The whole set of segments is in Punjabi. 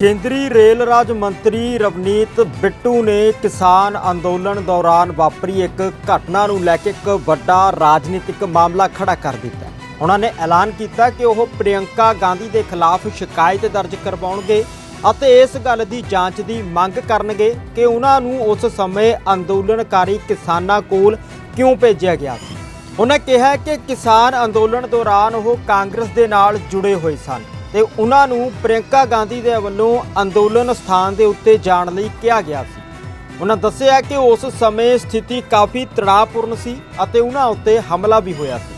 ਕੇਂਦਰੀ ਰੇਲ ਰਾਜ ਮੰਤਰੀ ਰਵਨੀਤ ਬਿੱਟੂ ਨੇ ਕਿਸਾਨ ਅੰਦੋਲਨ ਦੌਰਾਨ ਵਾਪਰੀ ਇੱਕ ਘਟਨਾ ਨੂੰ ਲੈ ਕੇ ਇੱਕ ਵੱਡਾ ਰਾਜਨੀਤਿਕ ਮਾਮਲਾ ਖੜਾ ਕਰ ਦਿੱਤਾ ਉਹਨਾਂ ਨੇ ਐਲਾਨ ਕੀਤਾ ਕਿ ਉਹ ਪ੍ਰਿਯੰਕਾ ਗਾਂਧੀ ਦੇ ਖਿਲਾਫ ਸ਼ਿਕਾਇਤ ਦਰਜ ਕਰਵਾਉਣਗੇ ਅਤੇ ਇਸ ਗੱਲ ਦੀ ਜਾਂਚ ਦੀ ਮੰਗ ਕਰਨਗੇ ਕਿ ਉਹਨਾਂ ਨੂੰ ਉਸ ਸਮੇਂ ਅੰਦੋਲਨਕਾਰੀ ਕਿਸਾਨਾਂ ਕੋਲ ਕਿਉਂ ਭੇਜਿਆ ਗਿਆ ਸੀ। ਉਹਨਾਂ ਕਿਹਾ ਕਿ ਕਿਸਾਨ ਅੰਦੋਲਨ ਦੌਰਾਨ ਉਹ ਕਾਂਗਰਸ ਦੇ ਨਾਲ ਜੁੜੇ ਹੋਏ ਸਨ। ਤੇ ਉਹਨਾਂ ਨੂੰ ਪ੍ਰਿਯੰਕਾ ਗਾਂਧੀ ਦੇ ਵੱਲੋਂ ਅੰਦੋਲਨ ਸਥਾਨ ਦੇ ਉੱਤੇ ਜਾਣ ਲਈ ਕਿਹਾ ਗਿਆ ਸੀ। ਉਹਨਾਂ ਦੱਸਿਆ ਕਿ ਉਸ ਸਮੇਂ ਸਥਿਤੀ ਕਾਫੀ ਤਣਾਅਪੂਰਨ ਸੀ ਅਤੇ ਉਹਨਾਂ ਉੱਤੇ ਹਮਲਾ ਵੀ ਹੋਇਆ ਸੀ।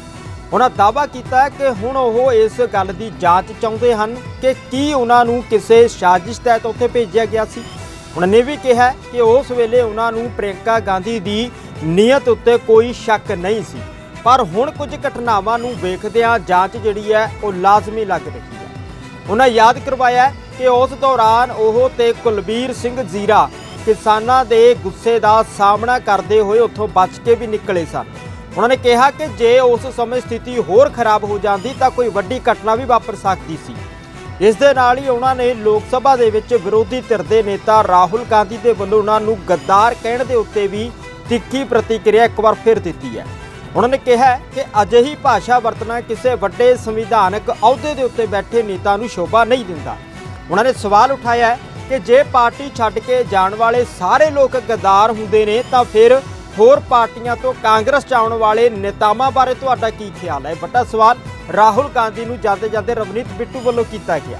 ਉਹਨਾਂ ਦਾਅਵਾ ਕੀਤਾ ਕਿ ਹੁਣ ਉਹ ਇਸ ਗੱਲ ਦੀ ਜਾਂਚ ਚਾਹੁੰਦੇ ਹਨ ਕਿ ਕੀ ਉਹਨਾਂ ਨੂੰ ਕਿਸੇ ਸਾਜ਼ਿਸ਼ ਤਹਿਤ ਉੱਥੇ ਭੇਜਿਆ ਗਿਆ ਸੀ। ਉਹਨਾਂ ਨੇ ਵੀ ਕਿਹਾ ਕਿ ਉਸ ਵੇਲੇ ਉਹਨਾਂ ਨੂੰ ਪ੍ਰਿਯੰਕਾ ਗਾਂਧੀ ਦੀ ਨੀਅਤ ਉੱਤੇ ਕੋਈ ਸ਼ੱਕ ਨਹੀਂ ਸੀ। ਪਰ ਹੁਣ ਕੁਝ ਘਟਨਾਵਾਂ ਨੂੰ ਵੇਖਦਿਆਂ ਜਾਂਚ ਜਿਹੜੀ ਹੈ ਉਹ ਲਾਜ਼ਮੀ ਲੱਗ ਰਹੀ ਹੈ। ਉਹਨਾਂ ਯਾਦ ਕਰਵਾਇਆ ਕਿ ਉਸ ਦੌਰਾਨ ਉਹ ਤੇ ਕੁਲਬੀਰ ਸਿੰਘ ਜ਼ੀਰਾ ਕਿਸਾਨਾਂ ਦੇ ਗੁੱਸੇ ਦਾ ਸਾਹਮਣਾ ਕਰਦੇ ਹੋਏ ਉੱਥੋਂ ਬਚ ਕੇ ਵੀ ਨਿਕਲੇ ਸਨ। ਉਹਨਾਂ ਨੇ ਕਿਹਾ ਕਿ ਜੇ ਉਸ ਸਮੇਂ ਸਥਿਤੀ ਹੋਰ ਖਰਾਬ ਹੋ ਜਾਂਦੀ ਤਾਂ ਕੋਈ ਵੱਡੀ ਘਟਨਾ ਵੀ ਵਾਪਰ ਸਕਦੀ ਸੀ। ਇਸ ਦੇ ਨਾਲ ਹੀ ਉਹਨਾਂ ਨੇ ਲੋਕ ਸਭਾ ਦੇ ਵਿੱਚ ਵਿਰੋਧੀ ਧਿਰ ਦੇ ਨੇਤਾ ਰਾਹੁਲ ਗਾਂਧੀ ਦੇ ਵੱਲੋਂ ਉਹਨਾਂ ਨੂੰ ਗੱਦਾਰ ਕਹਿਣ ਦੇ ਉੱਤੇ ਵੀ ਤਿੱਖੀ ਪ੍ਰਤੀਕਿਰਿਆ ਇੱਕ ਵਾਰ ਫਿਰ ਦਿੱਤੀ ਹੈ। ਉਹਨਾਂ ਨੇ ਕਿਹਾ ਕਿ ਅਜਿਹੀ ਭਾਸ਼ਾ ਵਰਤਣਾ ਕਿਸੇ ਵੱਡੇ ਸੰਵਿਧਾਨਕ ਅਹੁਦੇ ਦੇ ਉੱਤੇ ਬੈਠੇ ਨੇਤਾ ਨੂੰ ਸ਼ੋਭਾ ਨਹੀਂ ਦਿੰਦਾ। ਉਹਨਾਂ ਨੇ ਸਵਾਲ ਉਠਾਇਆ ਕਿ ਜੇ ਪਾਰਟੀ ਛੱਡ ਕੇ ਜਾਣ ਵਾਲੇ ਸਾਰੇ ਲੋਕ ਗਦਾਰ ਹੁੰਦੇ ਨੇ ਤਾਂ ਫਿਰ ਹੋਰ ਪਾਰਟੀਆਂ ਤੋਂ ਕਾਂਗਰਸ ਚ ਆਉਣ ਵਾਲੇ ਨੇਤਾਵਾਂ ਬਾਰੇ ਤੁਹਾਡਾ ਕੀ ਖਿਆਲ ਹੈ? ਵੱਡਾ ਸਵਾਲ ਰਾਹੁਲ ਗਾਂਧੀ ਨੂੰ ਜਾਂਦੇ ਜਾਂਦੇ ਰਵਨੀਤ ਬਿੱਟੂ ਵੱਲੋਂ ਕੀਤਾ ਗਿਆ।